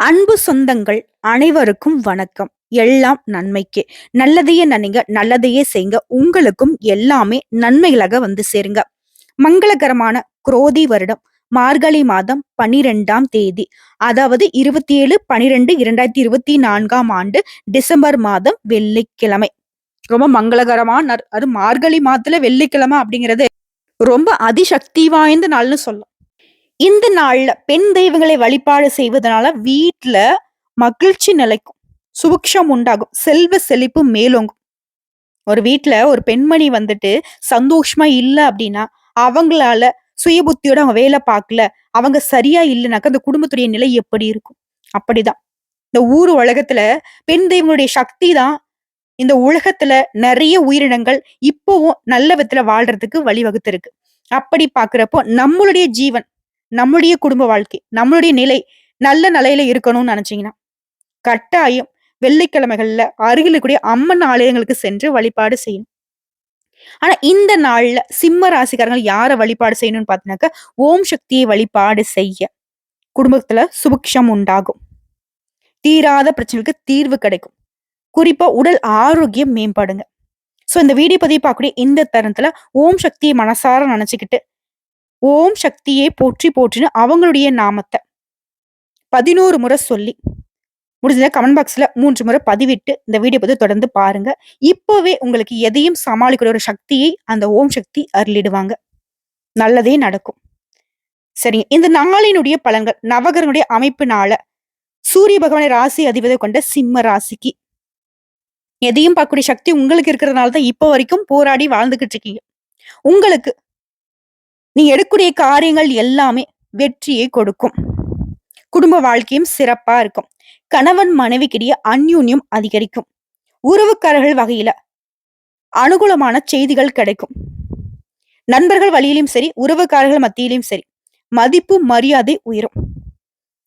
அன்பு சொந்தங்கள் அனைவருக்கும் வணக்கம். எல்லாம் நன்மைக்கே. நல்லதையே நினைங்க நல்லதையே செய்யுங்க. உங்களுக்கும் எல்லாமே நன்மைகளாக வந்து சேருங்க. மங்களகரமான குரோதி வருடம். மார்கழி மாதம் பனிரெண்டாம் தேதி. அதாவது இருபத்தி ஏழு பனிரெண்டு இரண்டாயிரத்தி இருபத்தி நான்காம் ஆண்டு டிசம்பர் மாதம் வெள்ளிக்கிழமை. ரொம்ப மங்களகரமான அது மார்கழி மாதத்துல வெள்ளிக்கிழமை அப்படிங்கிறது ரொம்ப அதிசக்தி வாய்ந்த நாள்னு சொல்லலாம். இந்த நாள்ல பெண் தெய்வங்களை வழிபாடு செய்வதனால வீட்டுல மகிழ்ச்சி நிலைக்கும். சுபிக்ஷம் உண்டாகும். செல்வ செழிப்பு மேலோங்கும். ஒரு வீட்டுல ஒரு பெண்மணி வந்துட்டு சந்தோஷமா இல்ல அப்படின்னா அவங்களால சுய புத்தியோட அவங்க வேலை பார்க்கல அவங்க சரியா இல்லைனாக்க அந்த குடும்பத்துடைய நிலை எப்படி இருக்கும்? அப்படிதான். இந்த ஊர் உலகத்துல பெண் தெய்வங்களுடைய சக்தி தான் இந்த உலகத்துல நிறைய உயிரினங்கள் இப்பவும் நல்ல விதத்துல வாழ்றதுக்கு வழிவகுத்திருக்கு. அப்படி பாக்குறப்போ நம்மளுடைய ஜீவன் நம்முடைய குடும்ப வாழ்க்கை நம்மளுடைய நிலை நல்ல நிலையில இருக்கணும்னு நினைச்சீங்கன்னா கட்டாயம் வெள்ளிக்கிழமைகள்ல அருகில் கூடிய அம்மன் ஆலயங்களுக்கு சென்று வழிபாடு செய்யணும். ஆனா இந்த நாள்ல சிம்ம ராசிக்காரங்கள் யார வழிபாடு செய்யணும்னு பாத்தீங்கன்னாக்க ஓம் சக்தியை வழிபாடு செய்ய குடும்பத்துல சுபிக்ஷம் உண்டாகும். தீராத பிரச்சனைகளுக்கு தீர்வு கிடைக்கும். குறிப்பா உடல் ஆரோக்கியம் மேம்பாடுங்க. சோ இந்த வீடியோ பதிவு பார்க்கக்கூடிய இந்த தருணத்துல ஓம் சக்தியை மனசார நினைச்சுக்கிட்டு ஓம் சக்தியை போற்றி போற்றின்னு அவங்களுடைய நாமத்தை. பதினோரு முறை சொல்லி முடிஞ்ச கமெண்ட் பாக்ஸ்ல மூன்று முறை பதிவிட்டு இந்த வீடியோ பத்தி தொடர்ந்து பாருங்க. இப்போவே உங்களுக்கு எதையும் சமாளிக்கிற ஒரு சக்தியை அந்த ஓம் சக்தி அருளிடுவாங்க. நல்லதே நடக்கும். சரிங்க இந்த நாளினுடைய பலன்கள் நவகரனுடைய அமைப்பினால சூரிய பகவானை ராசி அதிபதி கொண்ட சிம்ம ராசிக்கு. எதையும் பார்க்கக்கூடிய சக்தி உங்களுக்கு இருக்கிறதுனால தான் இப்போ வரைக்கும் போராடி வாழ்ந்துகிட்டு இருக்கீங்க. உங்களுக்கு நீ எடுக்கக்கூடிய காரியங்கள் எல்லாமே வெற்றியை கொடுக்கும். குடும்ப வாழ்க்கையும் சிறப்பா இருக்கும். கணவன் மனைவிக்கிடையே அந்யூன்யம் அதிகரிக்கும். உறவுக்காரர்கள் வகையில அனுகூலமான செய்திகள் கிடைக்கும். நண்பர்கள் வழியிலும் சரி உறவுக்காரர்கள் மத்தியிலும் சரி மதிப்பு மரியாதை உயரும்.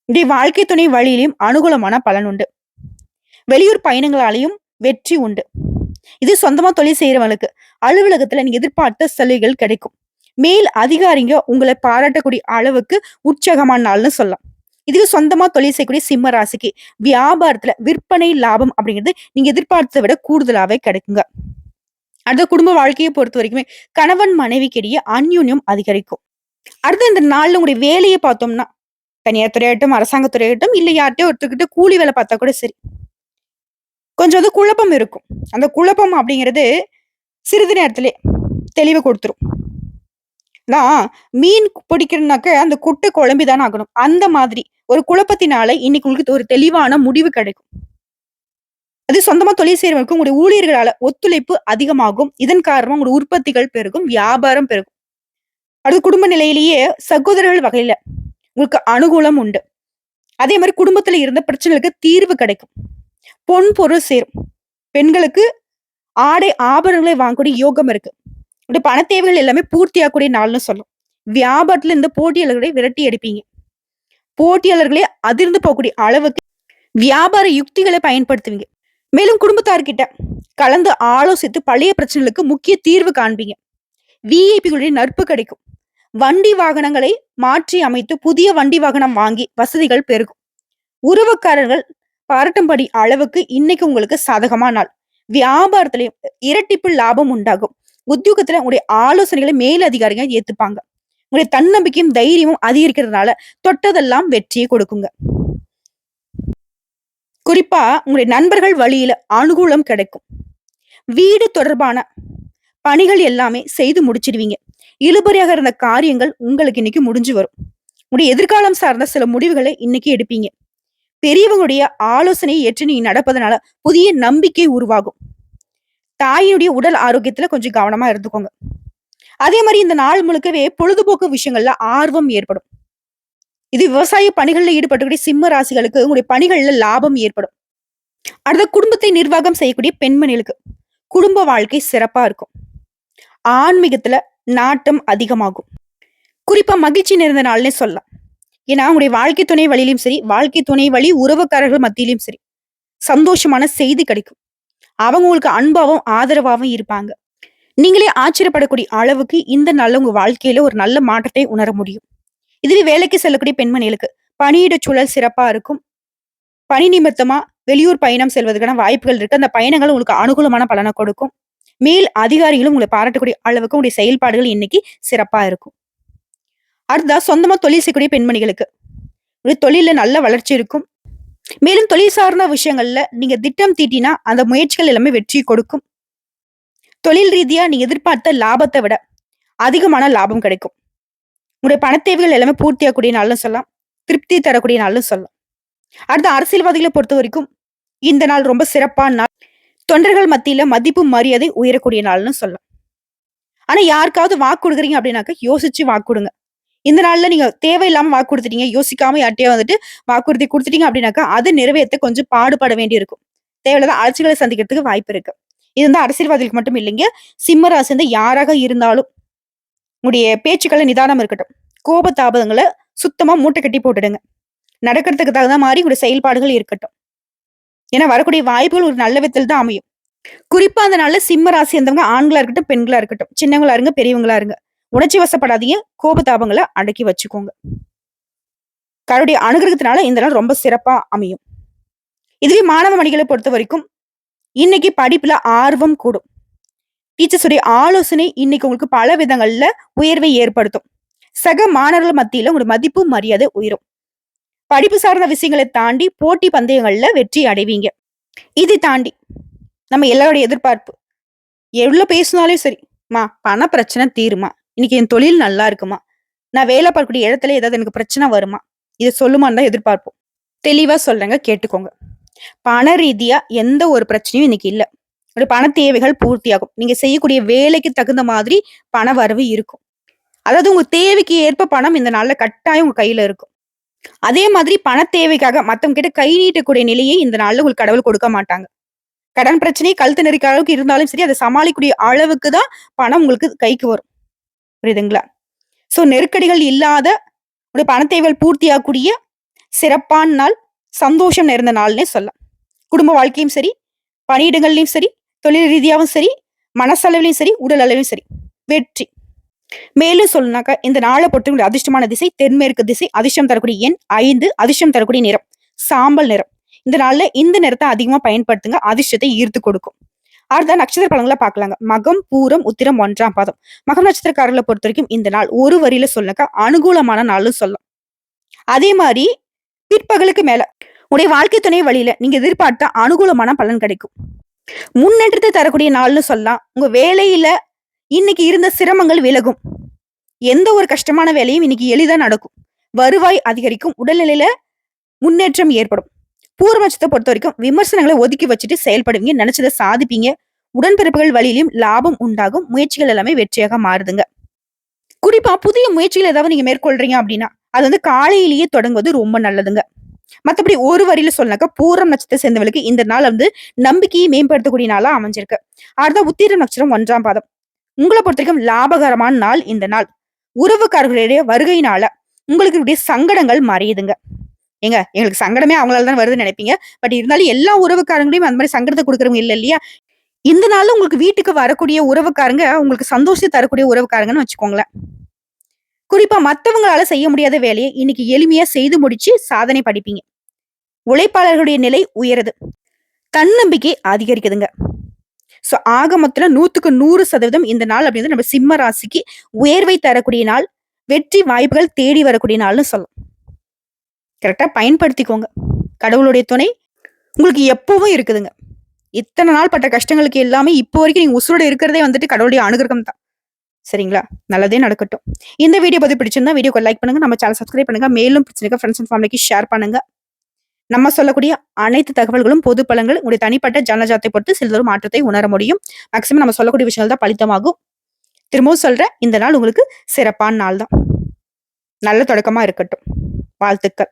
இன்றைய வாழ்க்கை துணை வழியிலும் அனுகூலமான பலன் உண்டு. வெளியூர் பயணங்களாலையும் வெற்றி உண்டு. இது சொந்தமா தொழில் செய்யறவங்களுக்கு அலுவலகத்துல நீ எதிர்பார்த்த சலுகைகள் கிடைக்கும். மேல் அதிகாரிங்க உங்களை பாராட்டக்கூடிய அளவுக்கு உற்சாகமான நாள்னு சொல்லலாம். இதுக்கு சொந்தமா தொழில் செய்யக்கூடிய சிம்ம ராசிக்கு வியாபாரத்துல விற்பனை லாபம் அப்படிங்கிறது நீங்க எதிர்பார்த்ததை விட கூடுதலாவே கிடைக்குங்க. அடுத்த குடும்ப வாழ்க்கையை பொறுத்த வரைக்குமே கணவன் மனைவிக்கிடையே அந்யூன்யம் அதிகரிக்கும். அடுத்து இந்த நாள்ல உங்களுடைய வேலையை பார்த்தோம்னா தனியார் துறையாகட்டும் அரசாங்க துறையாகட்டும் இல்லை யார்கிட்டயோ ஒருத்தர்கிட்ட கூலி வேலை பார்த்தா கூட சரி. கொஞ்சம் அது குழப்பம் இருக்கும். அந்த குழப்பம் அப்படிங்கிறது சிறிது நேரத்திலே தெளிவு கொடுத்துரும். நான் மீன் பிடிக்கிறதுனாக்க அந்த குட்டை குழம்பிதான் ஆகணும். அந்த மாதிரி ஒரு குழப்பத்தினால இன்னைக்கு உங்களுக்கு ஒரு தெளிவான முடிவு கிடைக்கும். அது சொந்தமா தொழில் செய்யறவங்களுக்கு உங்களுடைய ஊழியர்களால ஒத்துழைப்பு அதிகமாகும். இதன் காரணமா உங்களுடைய உற்பத்திகள் பெருகும் வியாபாரம் பெருகும். அடுத்து குடும்ப நிலையிலேயே சகோதரர்கள் வகையில உங்களுக்கு அனுகூலம் உண்டு. அதே மாதிரி குடும்பத்துல இருந்த பிரச்சனைகளுக்கு தீர்வு கிடைக்கும். பொன் பொருள் சேரும். பெண்களுக்கு ஆடை ஆபரணங்களை வாங்கக்கூடிய யோகம் இருக்கு. உங்களுடைய பண தேவைகள் எல்லாமே பூர்த்தியாகக்கூடிய நாள்னு சொல்லும். வியாபாரத்துல இந்த போட்டியாளர்களை விரட்டி அடிப்பீங்க. போட்டியாளர்களே அதிர்ந்து போகக்கூடிய அளவுக்கு வியாபார யுக்திகளை பயன்படுத்துவீங்க. மேலும் குடும்பத்தார்கிட்ட கலந்து ஆலோசித்து பழைய பிரச்சனைகளுக்கு முக்கிய தீர்வு காண்பீங்க. விஐபிகளுடைய நட்பு கிடைக்கும். வண்டி வாகனங்களை மாற்றி அமைத்து புதிய வண்டி வாகனம் வாங்கி வசதிகள் பெருகும். உறவுக்காரர்கள் பாராட்டும்படி அளவுக்கு இன்னைக்கு உங்களுக்கு சாதகமான நாள். வியாபாரத்திலையும் இரட்டிப்பு லாபம் உண்டாகும். உத்தியோகத்துல உங்களுடைய ஆலோசனைகளை மேல் அதிகாரிகள் ஏத்துப்பாங்க. உங்களுடைய தன்னம்பிக்கையும் தைரியமும் அதிகரிக்கிறதுனால தொட்டதெல்லாம் வெற்றியை கொடுக்குங்க. குறிப்பா உங்களுடைய நண்பர்கள் வழியில அனுகூலம் கிடைக்கும். வீடு தொடர்பான பணிகள் எல்லாமே செய்து முடிச்சிடுவீங்க. இழுபறியாக இருந்த காரியங்கள் உங்களுக்கு இன்னைக்கு முடிஞ்சு வரும். உங்களுடைய எதிர்காலம் சார்ந்த சில முடிவுகளை இன்னைக்கு எடுப்பீங்க. பெரியவங்களுடைய ஆலோசனையை ஏற்று நீங்க நடப்பதனால புதிய நம்பிக்கை உருவாகும். தாயினுடைய உடல் ஆரோக்கியத்துல கொஞ்சம் கவனமா இருந்துக்கோங்க. அதே மாதிரி இந்த நாள் முழுக்கவே பொழுதுபோக்கு விஷயங்கள்ல ஆர்வம் ஏற்படும். இது விவசாய பணிகளில் ஈடுபட்டக்கூடிய சிம்ம ராசிகளுக்கு உங்களுடைய பணிகள்ல லாபம் ஏற்படும். அடுத்த குடும்பத்தை நிர்வாகம் செய்யக்கூடிய பெண்மணிகளுக்கு குடும்ப வாழ்க்கை சிறப்பா இருக்கும். ஆன்மீகத்துல நாட்டம் அதிகமாகும். குறிப்பா மகிழ்ச்சி நிறைந்த நாள்னே சொல்லலாம். ஏன்னா உங்களுடைய வாழ்க்கை துணை வழியிலும் சரி வாழ்க்கை துணை வழி உறவுக்காரர்கள் மத்தியிலும் சரி சந்தோஷமான செய்தி கிடைக்கும். அவங்க உங்களுக்கு அன்பாவும் ஆதரவாகவும் இருப்பாங்க. நீங்களே ஆச்சரியப்படக்கூடிய அளவுக்கு இந்த நல்ல உங்க வாழ்க்கையில ஒரு நல்ல மாற்றத்தை உணர முடியும். இதுவே வேலைக்கு செல்லக்கூடிய பெண்மணிகளுக்கு பணியிட சூழல் சிறப்பா இருக்கும். பணி நிமித்தமா வெளியூர் பயணம் செல்வதற்கான வாய்ப்புகள் இருக்கு. அந்த பயணங்கள் உங்களுக்கு அனுகூலமான பலனை கொடுக்கும். மேல் அதிகாரிகளும் உங்களை பாராட்டக்கூடிய அளவுக்கு உங்களுடைய செயல்பாடுகள் இன்னைக்கு சிறப்பா இருக்கும். அடுத்தா சொந்தமா தொழில் செய்யக்கூடிய பெண்மணிகளுக்கு. ஒரு தொழில நல்ல வளர்ச்சி இருக்கும். மேலும் தொழில் சார்ந்த விஷயங்கள்ல நீங்க திட்டம் தீட்டினா அந்த முயற்சிகள் எல்லாமே வெற்றி கொடுக்கும். தொழில் ரீதியா நீங்க எதிர்பார்த்த லாபத்தை விட அதிகமான லாபம் கிடைக்கும். உங்களுடைய பணத்தேவைகள் எல்லாமே பூர்த்தியாகக்கூடிய நாள்னு சொல்லலாம். திருப்தி தரக்கூடிய நாள்னு சொல்லலாம். அடுத்த அரசியல்வாதிகளை பொறுத்த வரைக்கும் இந்த நாள் ரொம்ப சிறப்பான நாள். தொண்டர்கள் மத்தியில மதிப்பு மரியாதை உயரக்கூடிய நாள்னு சொல்லலாம். ஆனா யாருக்காவது வாக்கு கொடுக்குறீங்க அப்படின்னாக்க யோசிச்சு வாக்கு கொடுங்க. இந்த நாள்ல நீங்க தேவையில்லாம வாக்கு கொடுத்துட்டீங்க யோசிக்காம யார்ட்டையே வந்துட்டு வாக்குறுதி கொடுத்துட்டீங்க அப்படின்னாக்கா அது நிறைவேற்ற கொஞ்சம் பாடுபட வேண்டியிருக்கும். தேவையில்லாத அரசுகளை சந்திக்கிறதுக்கு வாய்ப்பு இருக்கு. இது வந்து அரசியல்வாதிகளுக்கு மட்டும் இல்லைங்க சிம்ம ராசி வந்து யாராக இருந்தாலும் உங்களுடைய பேச்சுக்களை நிதானம் இருக்கட்டும். கோப தாபதங்களை சுத்தமா மூட்டை கட்டி போட்டுடுங்க. நடக்கிறதுக்கு தகுந்த மாதிரி உங்களுடைய செயல்பாடுகள் இருக்கட்டும். ஏன்னா வரக்கூடிய வாய்ப்புகள் ஒரு நல்ல விதத்தில் தான் அமையும். குறிப்பா அந்த நாள்ல சிம்ம ராசி இருந்தவங்க ஆண்களா இருக்கட்டும் பெண்களா இருக்கட்டும் சின்னவங்களா இருங்க பெரியவங்களா இருங்க. உணர்ச்சி வசப்படாதீங்க. கோபதாபங்களை அடக்கி வச்சுக்கோங்க. கருடைய அனுகிரகத்தினால இந்த நாள் ரொம்ப சிறப்பா அமையும். இதுவே மாணவ மணிகளை பொறுத்த வரைக்கும் இன்னைக்கு படிப்புல ஆர்வம் கூடும். டீச்சர்ஸுடைய ஆலோசனை இன்னைக்கு உங்களுக்கு பல விதங்கள்ல உயர்வை ஏற்படுத்தும். சக மாணவர்கள் மத்தியில உங்களோட மதிப்பு மரியாதை உயரும். படிப்பு சார்ந்த விஷயங்களை தாண்டி போட்டி பந்தயங்கள்ல வெற்றி அடைவீங்க. இதை தாண்டி நம்ம எல்லாருடைய எதிர்பார்ப்பு எவ்வளவு பேசினாலும் சரி மா பண பிரச்சனை தீருமா? இன்னைக்கு என் தொழில் நல்லா இருக்குமா? நான் வேலை பார்க்கக்கூடிய இடத்துல ஏதாவது எனக்கு பிரச்சனை வருமா? இதை சொல்லுமான்னு தான் எதிர்பார்ப்போம். தெளிவா சொல்றேங்க கேட்டுக்கோங்க. பண ரீதியா எந்த ஒரு பிரச்சனையும் இன்னைக்கு இல்லை. ஒரு பண தேவைகள் பூர்த்தியாகும். நீங்க செய்யக்கூடிய வேலைக்கு தகுந்த மாதிரி பண வரவு இருக்கும். அதாவது உங்க தேவைக்கு ஏற்ப பணம் இந்த நாள்ல கட்டாயம் உங்க கையில இருக்கும். அதே மாதிரி பண தேவைக்காக மத்தவங்க கிட்ட கை நீட்டக்கூடிய நிலையை இந்த நாள்ல உங்களுக்கு கடவுள் கொடுக்க மாட்டாங்க. கடன் பிரச்சனை கழுத்து நெருக்க அளவுக்கு இருந்தாலும் சரி அதை சமாளிக்கக்கூடிய அளவுக்கு தான் பணம் உங்களுக்கு கைக்கு வரும். புரியுதுங்களா? சோ நெருக்கடிகள் இல்லாத ஒரு பணத்தேவைகள் பூர்த்தியாகக்கூடிய சிறப்பான நாள் சந்தோஷம் நிறைந்த நாள்னே சொல்லலாம். குடும்ப வாழ்க்கையும் சரி பணியிடங்கள்லையும் சரி தொழில் ரீதியாகவும் சரி மனசளவிலையும் சரி உடல் அளவிலும் சரி வெற்றி. மேலும் சொல்லணாக்கா இந்த நாளை பொறுத்தவரை அதிர்ஷ்டமான திசை தென்மேற்கு திசை அதிர்ஷ்டம் தரக்கூடிய எண் ஐந்து அதிர்ஷ்டம் தரக்கூடிய நிறம் சாம்பல் நிறம். இந்த நாளில் இந்த நிறத்தை அதிகமா பயன்படுத்துங்க அதிர்ஷ்டத்தை ஈர்த்து கொடுக்கும். அடுத்த நட்சத்திர பலன்களை பார்க்கலாங்க. மகம் பூரம் உத்திரம் ஒன்றாம் பாதம். மகம் நட்சத்திரக்காரர்களை பொறுத்த வரைக்கும் இந்த நாள் ஒரு வரியில சொல்லக்கா அனுகூலமான நாள்னு சொல்லலாம் அதே மாதிரி பிற்பகலுக்கு மேல உடைய வாழ்க்கை துணை வழியில நீங்க எதிர்பார்த்த அனுகூலமான பலன் கிடைக்கும். முன்னேற்றத்தை தரக்கூடிய நாள்னு சொல்லலாம். உங்க வேலையில இன்னைக்கு இருந்த சிரமங்கள் விலகும். எந்த ஒரு கஷ்டமான வேலையும் இன்னைக்கு எளிதா நடக்கும். வருவாய் அதிகரிக்கும். உடல்நிலையில முன்னேற்றம் ஏற்படும். பூர்வபட்சத்தை பொறுத்த வரைக்கும் விமர்சனங்களை ஒதுக்கி வச்சுட்டு செயல்படுவீங்க நினைச்சதை சாதிப்பீங்க. உடன்பிறப்புகள் வழியிலும் லாபம் உண்டாகும். முயற்சிகள் எல்லாமே வெற்றியாக மாறுதுங்க. குறிப்பா புதிய முயற்சிகள் ஏதாவது நீங்க மேற்கொள்றீங்க அப்படின்னா அது வந்து காலையிலேயே தொடங்குவது ரொம்ப நல்லதுங்க. மத்தபடி ஒரு வரியில சொன்னாக்கா பூரம் நட்சத்திரத்தை சேர்ந்தவளுக்கு இந்த நாள் வந்து நம்பிக்கையை மேம்படுத்தக்கூடிய நாளா அமைஞ்சிருக்கு. அடுத்த உத்திரம் நட்சத்திரம் ஒன்றாம் பாதம். உங்களை பொறுத்த வரைக்கும் லாபகரமான நாள் இந்த நாள். உறவுக்காரர்களுடைய வருகையினால உங்களுக்கு சங்கடங்கள் மறையுதுங்க. ஏங்க எங்களுக்கு சங்கடமே அவங்களால தான் வருதுன்னு நினைப்பீங்க. பட் இருந்தாலும் எல்லா உறவுக்காரங்களையும் அந்த மாதிரி சங்கடத்தை கொடுக்குறவங்க இல்லை இல்லையா? இந்த நாள் உங்களுக்கு வீட்டுக்கு வரக்கூடிய உறவுக்காரங்க உங்களுக்கு சந்தோஷத்தை தரக்கூடிய உறவுக்காரங்கன்னு வச்சுக்கோங்களேன். குறிப்பா மத்தவங்களால செய்ய முடியாத வேலையை இன்னைக்கு எளிமையா செய்து முடிச்சு சாதனை படிப்பீங்க. உழைப்பாளர்களுடைய நிலை உயருது. தன்னம்பிக்கை அதிகரிக்குதுங்க. சோ ஆக மொத்தம் நூத்துக்கு நூறு சதவீதம் இந்த நாள் அப்படின்றது நம்ம சிம்ம ராசிக்கு உயர்வை தரக்கூடிய நாள் வெற்றி வாய்ப்புகள் தேடி வரக்கூடிய நாள்னு சொல்லலாம். கரெக்டாக பயன்படுத்திக்கோங்க. கடவுளுடைய துணை உங்களுக்கு எப்பவும் இருக்குதுங்க. இத்தனை நாள் பட்ட கஷ்டங்களுக்கு எல்லாமே இப்போ வரைக்கும் நீங்கள் உசுரோட இருக்கிறதே வந்துட்டு கடவுளுடைய அனுகிரகம் தான். சரிங்களா? நல்லதே நடக்கட்டும். இந்த வீடியோ பத்தி பிடிச்சிருந்தா வீடியோக்கு லைக் பண்ணுங்க. நம்ம சேனல் சப்ஸ்கிரைப் பண்ணுங்க. மேலும் பிரச்சனைக்கு ஃப்ரெண்ட்ஸ் அண்ட் ஃபேமிலிக்கு ஷேர் பண்ணுங்க. நம்ம சொல்லக்கூடிய அனைத்து தகவல்களும் பொது பலங்கள் உங்களுடைய தனிப்பட்ட ஜனஜாத்தை பொறுத்து சிறிதொரு மாற்றத்தை உணர முடியும். மேக்சிமம் நம்ம சொல்லக்கூடிய விஷயங்கள் தான் பலித்தமாகும். திரும்பவும் சொல்றேன். இந்த நாள் உங்களுக்கு சிறப்பான நாள் தான். நல்ல தொடக்கமாக இருக்கட்டும். வாழ்த்துக்கள்.